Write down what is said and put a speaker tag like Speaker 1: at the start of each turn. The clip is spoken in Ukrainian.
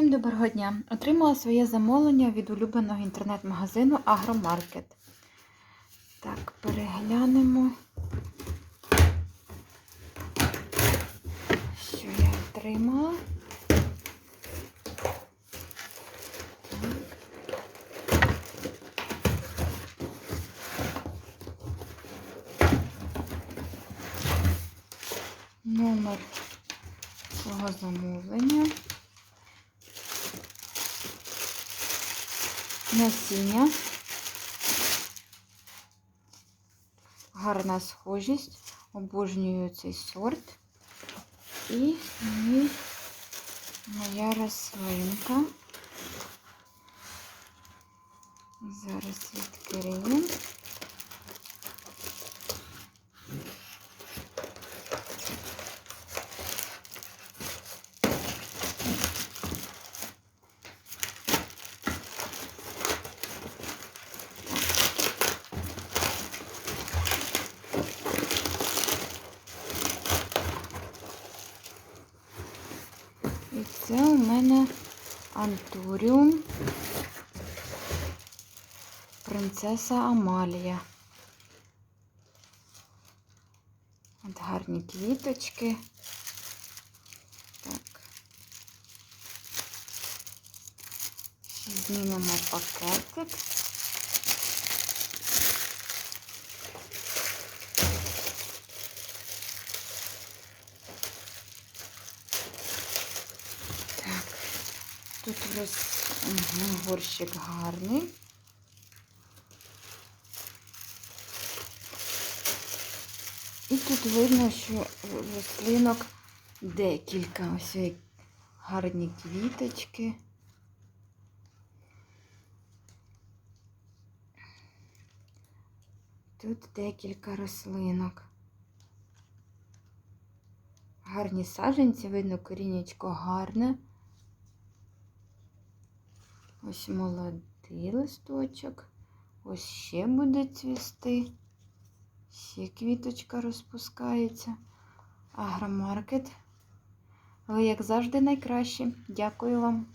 Speaker 1: Всім доброго дня! Отримала своє замовлення від улюбленого інтернет-магазину Агромаркет. Так, переглянемо, що я отримала. Номер свого замовлення. Насіння. Гарна схожість. Обожнюю цей сорт. І моя рослинка. Зараз відкриємо. І це у мене антуріум принцеса Амалія. От гарні квіточки. Так. Знімемо пакетик. Тут ось угу, горщик гарний. І тут видно, що рослинок декілька. Ось гарні квіточки. Тут декілька рослинок. Гарні саджанці, видно, корінечко гарне. Ось молодий листочок. Ось ще буде цвісти. Ще квіточка розпускається. Агромаркет. Ви, як завжди, найкращі. Дякую вам.